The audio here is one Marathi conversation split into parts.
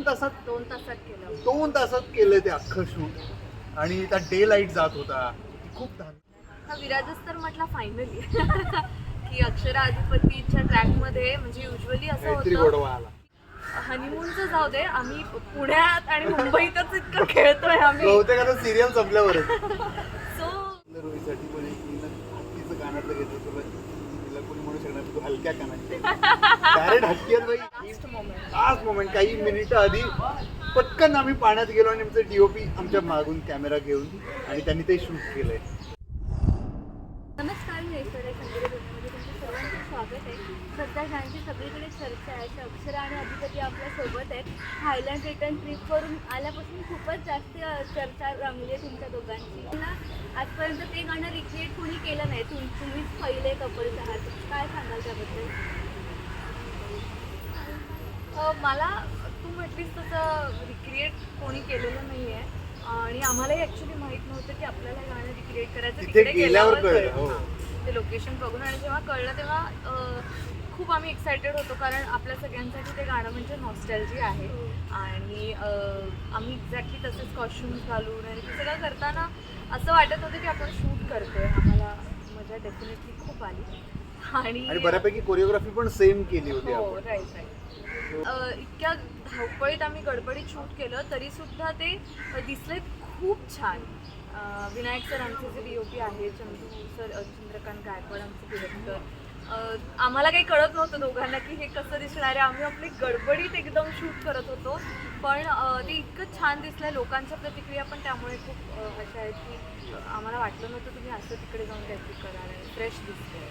दोन तासात दोन तासात केलं. दोन तासात केलं ते अख्खं शूट आणि त्या डे लाइट जात होता. खूप धान हा विराजच तर म्हटला फायनली की अक्षरा अधिपतीच्या ट्रॅकमध्ये म्हणजे युजली असं काहीतरी होतं गोडवा आला. हनीमूनचं जाऊ दे आम्ही पुण्यात आणि मुंबईतच इतकं खेळतोय आम्ही. बहुतेक आता सिरियल संपल्यावरच. सो रोहीसाठी पण एक तिनं तिचं घेतलं तुला. तिला कोणी म्हणू शकणार नाही, तू हलक्या डायरेक्ट आहेत बाई लास्ट मोमेंट लास्ट मोमेंट काही मिनिटं आधी पटकन आम्ही पाण्यात गेलो आणि आमचं डीओपी आमच्या मागून कॅमेरा घेऊन आणि त्यांनी ते शूट केलंय. नमस्कार स्वागत आहे. सध्या ज्यांची सगळीकडे चर्चा आहे. अशी अक्षरा आणि अधिपती आपल्यासोबत आहेत. थायलंड रिटर्न ट्रिपवरून आल्यापासून खूपच जास्त चर्चा रंगली आहे तुमच्या दोघांची. मला आजपर्यंत ते गाणं रिक्रिएट कोणी केलं नाही. तुम तुम्हीच पहिले कपल्स आहात. काय सांगाल त्याबद्दल? अ, मला तू म्हटलीस तसं रिक्रिएट कोणी केलेलं नाही आहे आणि आम्हालाही ॲक्च्युली माहीत नव्हतं की आपल्याला हे गाणं रिक्रिएट करायचं तिकडे गेल्यावर ते लोकेशन बघून आणि जेव्हा कळलं तेव्हा खूप आम्ही एक्सायटेड होतो कारण आपल्या सगळ्यांसाठी ते गाणं म्हणजे नॉस्टॅल्जी आहे. आणि आम्ही एक्झॅक्टली तसेच कॉस्ट्युम्स घालून आणि ते सगळं करताना असं वाटत होतं की आपण शूट करतोय. आम्हाला मजा डेफिनेटली खूप आली. आणि बऱ्यापैकी कोरिओग्राफी पण सेम केली होती हो आपण. राईट राईट इतक्या धावपळीत आम्ही गडबडीत शूट केलं तरी सुद्धा ते दिसले खूप छान. विनायक सर आमचे जे डी ओ पी आहे चंदू सर चंद्रकांत गायकवाड आमचे डिरेक्टर आम्हाला काही कळत नव्हतं दोघांना की हे कसं दिसणार आहे. आम्ही आपली गडबडीत एकदम शूट करत होतो. पण ते इतकं छान दिसलं लोकांच्या प्रतिक्रिया पण त्यामुळे खूप अशा आहेत की आम्हाला वाटलं नव्हतं तुम्ही असं तिकडे जाऊन काहीतरी करणार आहे फ्रेश दिसतंय.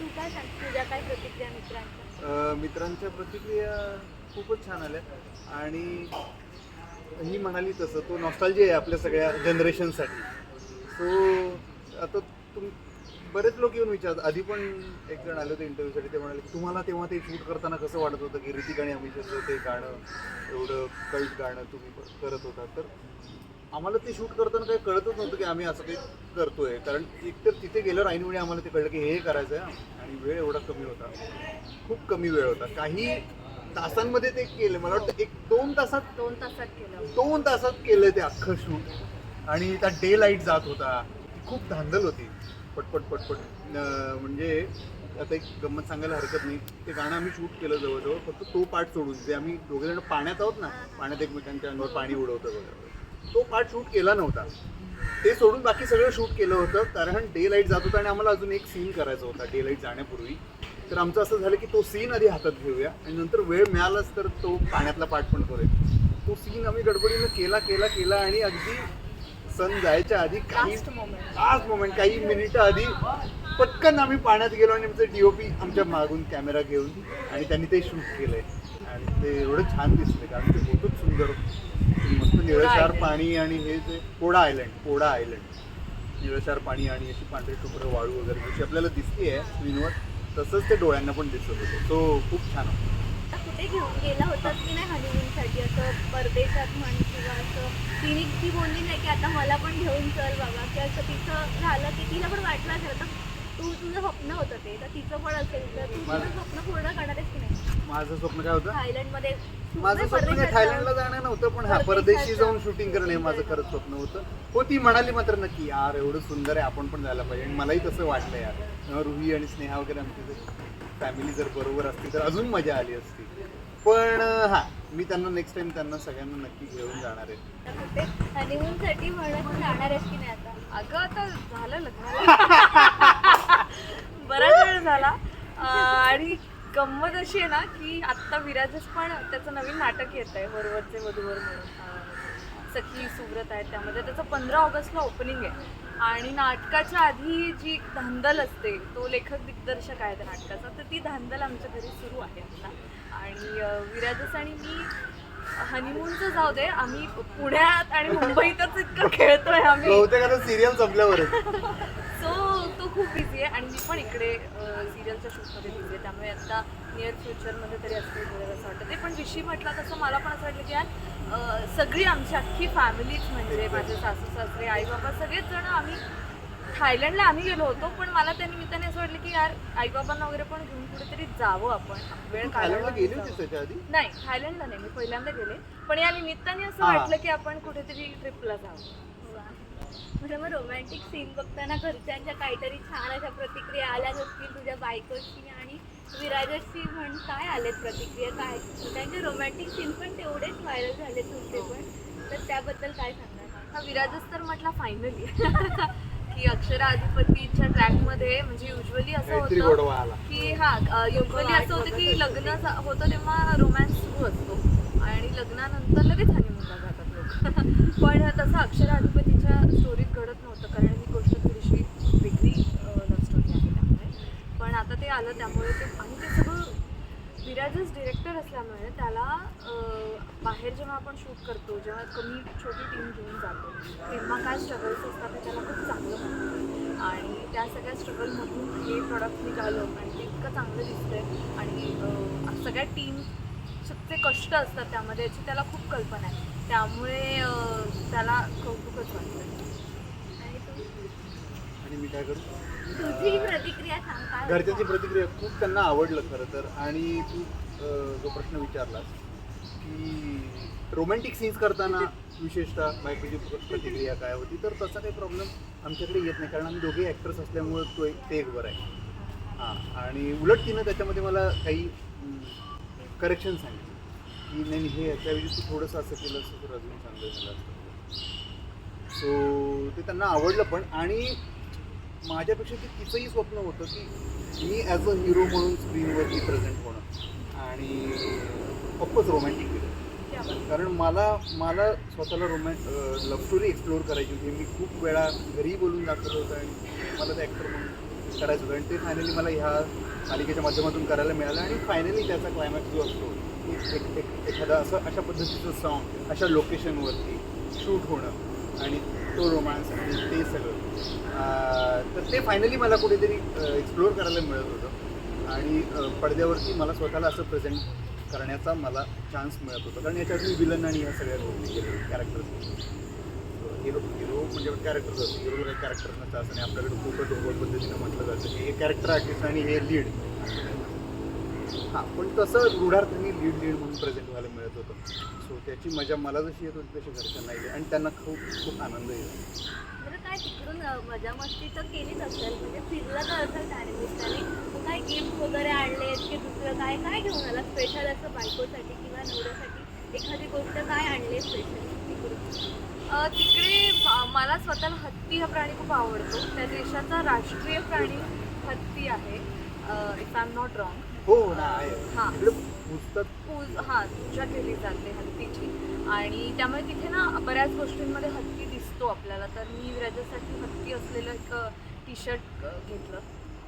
तू काय सांग तुझ्या काय प्रतिक्रिया मित्रांच्या? मित्रांच्या प्रतिक्रिया खूपच छान आल्या. आणि ही म्हणाली तसं तो नॉस्टॉलजी आहे आपल्या सगळ्या जनरेशनसाठी सो आता तुम बरेच लोक येऊन विचारतात. आधी पण एक जण आले होते इंटरव्ह्यूसाठी ते म्हणाले की तुम्हाला तेव्हा ते शूट करताना कसं वाटत होतं की ऋतिक आणि अमिषाचं ते गाणं एवढं कल्ट गाणं तुम्ही करत होता? तर आम्हाला ते शूट करताना काही कळतच नव्हतं की आम्ही असं काही करतोय. कारण एकतर तिथे गेल्यावर ऐनवेळी आम्हाला ते कळलं की हे करायचं आहे आणि वेळ एवढा कमी होता. खूप कमी वेळ होता. काही तासांमध्ये ते केलं. मला वाटतं एक दोन तासात दोन तासात केलं. दोन तासात केलं ते अख्खं शूट आणि त्या डे लाइट जात होता. खूप धांदल होती. पटपट पटपट म्हणजे आता एक गंमत सांगायला हरकत नाही. ते गाणं आम्ही शूट केलं जवळजवळ. फक्त तो पार्ट सोडून. जे आम्ही दोघे जण पाण्यात आहोत ना पाण्यात एकमेकांच्या अंगावर पाणी उडवतो वगैरे. तो पार्ट शूट केला नव्हता. ते सोडून बाकी सगळं शूट केलं होतं. कारण डे लाइट जात होता आणि आम्हाला अजून एक सीन करायचा होता डे लाइट जाण्यापूर्वी. तर आमचं असं झालं की तो सीन आधी हातात घेऊया. आणि नंतर वेळ मिळालाच तर तो पाण्यातला पार्ट पण करूया. तो सीन आम्ही गडबडीनं केला केला केला आणि अगदी सण जायच्या आधी काही लास्ट मोमेंट काही मिनिटं आधी पटकन आम्ही पाण्यात गेलो आणि आमचं डीओपी आमच्या मागून कॅमेरा घेऊन आणि त्यांनी ते शूट केलंय. आणि ते एवढं छान दिसलं कारण ते होतच सुंदर मस्त निळशार. पाणी आणि हे जे पोडा आयलंड पोडा आयलंड निळशार पाणी आणि अशी पांढरी टुकरं वाळू वगैरे जशी आपल्याला दिसते स्क्रीनवर तसंच ते डोळ्यांना पण दिसत होतं. सो खूप छान होतं. आता कुठे घेऊन गेला होता की नाही हनीमूनसाठी? असं परदेशात म्हण किंवा असं तिने ती बोलली नाही की आता मला पण घेऊन चल बाबा. की असं तिचं झालं की तिला पण वाटलं असेल. तर तू तुझं स्वप्न होतं ते तर तिचं पण असेल तर तू तुझं माझं- स्वप्न पूर्ण करणार आहेस की नाही? माझं स्वप्न काय होतं? थायलंडमध्ये माझं स्वप्न काय थायलंडला जाणं नव्हतं पण हा परदेशी जाऊन शूटिंग करणं हे माझं खरंच स्वप्न होतं. हो ती म्हणाली मात्र नक्की यार एवढं सुंदर आहे आपण पण जायला पाहिजे. आणि मलाही तसं वाटलं यार रुही आणि स्नेहा वगैरे आमची फॅमिली जर बरोबर असती तर अजून मजा आली असती. पण हा मी त्यांना नेक्स्ट टाइम त्यांना सगळ्यांना नक्की घेऊन जाणार आहे. हनीमूनसाठी म्हणत तू जाणार आहेस की नाही आता? अगं आता झालं लग्न. बराच वेळ झाला. आणि गंमत अशी आहे ना की आत्ता विराजच पण त्याचं नवीन नाटक येत आहे वरवरचे वधूवर म्हणून. सखी सुब्रत आहे त्यामध्ये. त्याचं पंधरा ऑगस्टला ओपनिंग आहे. आणि नाटकाच्या आधी जी धांदल असते तो लेखक दिग्दर्शक आहे त्या नाटकाचा. तर ती धांदल आमच्या घरी सुरू आहे आता. आणि विराजस आणि मी हनीमूनचं जाऊ दे आम्ही पुण्यात आणि मुंबईतच इतकं खेळतोय आम्ही. सिरियल संपल्यावरच सो तो खूप बिझी आहे आणि मी पण इकडे सिरियलच्या शूटमध्ये बिझी आहे. त्यामुळे आता नियर फ्युचरमध्ये तरी असं बोलायला असं वाटतं ते पण विषय म्हटला तसं मला पण असं वाटलं की यार सगळी आमची अख्खी फॅमिलीच म्हणजे माझे सासू सासरे आई बाबा सगळेच जण आम्ही थायलंडला आम्ही गेलो होतो. पण मला त्या निमित्ताने असं वाटलं की यार आईबाबांना वगैरे पण घेऊन कुठेतरी जावं आपण. वेळ आधी? नाही थायलंडला नाही. मी पहिल्यांदा गेले. पण या निमित्ताने असं. वाटलं की आपण कुठेतरी ट्रिपला जावं. वा. म्हणजे मग रोमॅन्टिक सीन बघताना घरच्यांच्या काहीतरी छान अशा प्रतिक्रिया आल्याच असतील तुझ्या बायकोची आणि विराजची म्हण काय आलेत प्रतिक्रिया? काय? त्यांचे रोमॅन्टिक सीन पण तेवढेच व्हायरल झाले तुमचे पण. तर त्याबद्दल काय सांगणार हा विराजच तर म्हटला फायनली की अक्षरा अधिपतीच्या ट्रॅकमध्ये म्हणजे युजली असं होतं की हा युजली असं होतं की लग्न होतं तेव्हा रोमॅन्स सुरू असतो. आणि लग्नानंतर लगेच हनीमूनला जातात लोक. पण तसं अक्षरा अधिपतीच्या स्टोरीत घडत नव्हतं कारण ही गोष्ट थोडीशी वेगळी लव्ह स्टोरी आहे त्यामुळे पण आता ते आलं त्यामुळे ते आणि ते सगळं डिरेक्टर असल्यामुळे त्याला बाहेर जेव्हा आपण शूट करतो जेव्हा कमी छोटी टीम घेऊन जातो तेव्हा काय स्ट्रगल्स असतात ते त्याला खूप चांगलं आणि त्या सगळ्या स्ट्रगलमधून हे प्रॉडक्ट निघालं आणि ते इतकं चांगलं दिसतंय. आणि सगळ्या टीमचे कष्ट असतात त्यामध्ये याची त्याला खूप कल्पना आहे. त्यामुळे त्याला कौतुकच वाटतं. आणि मी काय करू? तुझी प्रतिक्रिया सांग घरच्यांची प्रतिक्रिया खूप त्यांना आवडलं खरं तर. आणि तू जो प्रश्न विचारलास की रोमॅन्टिक सीन्स करताना विशेषतः बायकोची प्रतिक्रिया काय होती तर तसा काही प्रॉब्लेम आमच्याकडे येत नाही. कारण आम्ही दोघे ॲक्टर्स असल्यामुळं तो एक ते एक बरं आहे. हां आणि उलट तिनं त्याच्यामध्ये मला काही करेक्शन सांगितलं. की नाही नाही, हे याच्याऐवजी तू थोडंसं असं केलं असतं तर अजून चांगलं झालं असतं. सो ते त्यांना आवडलं पण आणि माझ्यापेक्षा ते तिचंही स्वप्न होतं की मी ॲज अ हिरो म्हणून स्क्रीनवरती प्रेझेंट होणं आणि ऑफकोर्स रोमॅन्टिक केलं कारण मला मला स्वतःला रोमॅन लव्ह स्टोरी एक्सप्लोअर करायची होती. मी खूप वेळा घरी बोलून दाखवलं होतं आणि मला ते ॲक्टर म्हणून करायचं होतं. आणि ते फायनली मला ह्या मालिकेच्या माध्यमातून करायला मिळालं आणि फायनली त्याचा क्लायमॅक्स जो असतो एक एक एखादा असं अशा पद्धतीचं सॉन्ग अशा लोकेशनवरती शूट होणं आणि तो रोमांस आणि ते सगळं. तर ते फायनली मला कुठेतरी एक्सप्लोअर करायला मिळत होतं. आणि पडद्यावरती मला स्वतःला असं प्रेझेंट करण्याचा मला चान्स मिळत होता. कारण याच्यात मी विलन आणि ह्या सगळ्या गोष्टी केल्या कॅरेक्टर्स हिरो हिरो म्हणजे कॅरेक्टर असतो हिरोला काही कॅरेक्टर नसतं असं आणि आपल्याकडे खूपच ओव्हर पद्धतीनं म्हटलं जातं की हे कॅरेक्टर आर्टिस्ट आणि हे लीड हां पण तसं रूढार्थाने लीड लीड म्हणून प्रेझेंट व्हायला मिळत होतं. सो त्याची मजा मला जशी येत होती तशी घरच्यांना येते आणि त्यांना खूप खूप आनंद येतो. बरं काय तिकडून अ, मजा मस्ती तर केलीच असेल. म्हणजे फिरलं तर असेल काय गिफ्ट वगैरे आणलेत की दुसरं काय? काय घेऊन आला? स्पेशल असं बायकोसाठी किंवा नवऱ्यासाठी? एखादी गोष्ट काय आणली स्पेशल तिकडून? तिकडे मला स्वतःला हत्ती हा प्राणी खूप आवडतो. त्या देशाचा राष्ट्रीय प्राणी हत्ती आहे. If I am not wrong हो हो ना आहे? हां. इकडे पुस्तक पूज हां पूजा केली जाते हत्तीची. आणि त्यामुळे तिथे ना बऱ्याच गोष्टींमध्ये हत्ती दिसतो आपल्याला. तर मी विराजासाठी हत्ती असलेलं एक टी शर्ट घेतलं.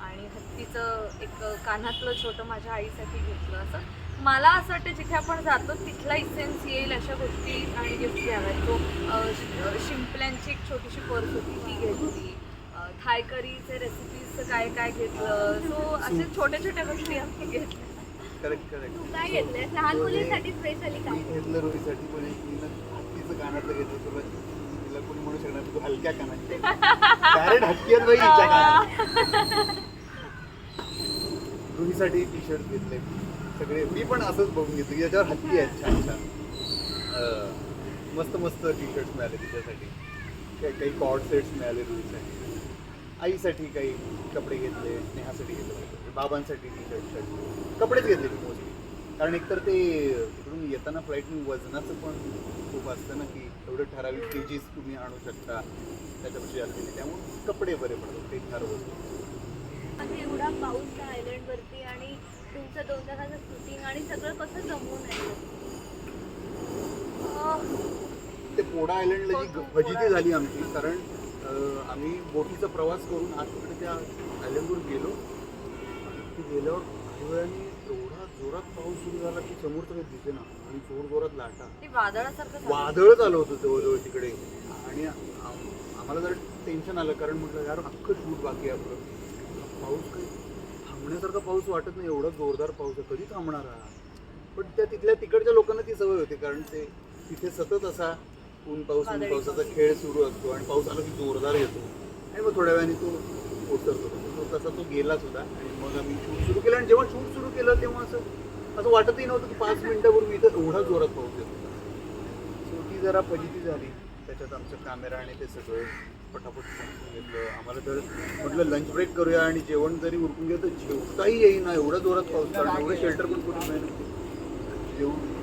आणि हत्तीचं एक कानातलं छोटं माझ्या आईसाठी घेतलं असं. मला असं वाटतं जिथे आपण जातो तिथला इसेन्स येईल अशा गोष्टी आणि गिफ्ट घ्याव्यात तो अ, श- शिंपल्यांची एक छोटीशी पर्स होती ती घेतली. अ, थाय करीचे रेसिपीजचं काय काय घेतलं? सो असे छोट्या छोट्या गोष्टी आम्ही घेतल्या. करेक्ट करेक्ट तू काय घेतलंय? लहान मुलीसाठी स्पेशली मी काय घेतलं रोहीसाठी पण एक तिनं हत्तीचं कानातलं घेतलं तुला तिला कोणी म्हणू शकणार तू हलक्या बाई हिच्या कानात. रुहीसाठी टी शर्ट घेतले. सगळे मी पण असंच बघून घेतलं की याच्यावर हत्ती आहेत छान छान. मस्त मस्त टी शर्ट्स मिळाले तिच्यासाठी. काही काही कॉर्ड सेट्स मिळाले रुहीसाठी आईसाठी काही कपडे घेतले स्नेहासाठी घेतले बाबांसाठी टी शर्ट कपडेच घेतले मी मोस्टली कारण एकतर ते तिकडून येताना फ्लाईटने वजनाचं पण खूप असतं ना की एवढं ठराविक केजीस तुम्ही आणू शकता त्याच्यापेक्षा जास्त नाही. त्यामुळे कपडे बरे पडतात ते ठरवत आणि एवढा पाऊस त्या आयलंड वरती आणि तुमचं दोन तासाचं शूटिंग आणि सगळं कसं जमवून आहे? ते पोडा आयलंडला जी फजिती झाली आमची कारण आम्ही बोटीचा प्रवास करून आज तिकडे त्या आयलंडवर गेलो. आणि तिथे गेल्यावर काही वेळाने एवढा जोरात पाऊस सुरू झाला की समोरचं काही दिसेना आणि जोर जोरात लाटा. ते वादळासारखं. वादळच आलं होतं जवळजवळ तिकडे. आणि आम- आम्हाला जर टेन्शन आलं. कारण म्हटलं यार अख्खं शूट बाकी आहे आपलं. पाऊस काही थांबण्यासारखा पाऊस वाटत नाही. एवढा जोरदार पाऊस आहे. कधी थांबणार हा? पण त्या तिथल्या तिकडच्या लोकांना ती सवय होती. कारण ते तिथे सतत असा ऊन पाऊस ऊन पावसाचा खेळ सुरू असतो आणि पाऊस आला की जोरदार येतो. आणि मग थोड्या वेळाने तो ओसरतो तो तसा तो गेलाच होता आणि मग आम्ही शूट सुरू केलं. आणि जेव्हा शूट सुरू केलं तेव्हा असं असं वाटतही नव्हतं की पाच मिनिटापूर्वी इथं एवढा जोरात पाऊस येतो. सो ती जरा फजिती झाली. त्याच्यात आमचं कॅमेरा आणि ते सगळं पटापट घेतलं. आम्हाला तर म्हटलं लंच ब्रेक करूया आणि जेवण जरी उरकून गेलं तर जेवताही येईना. एवढा जोरात पाऊस कारण एवढं शेल्टर पण कुठे मिळेल जेवून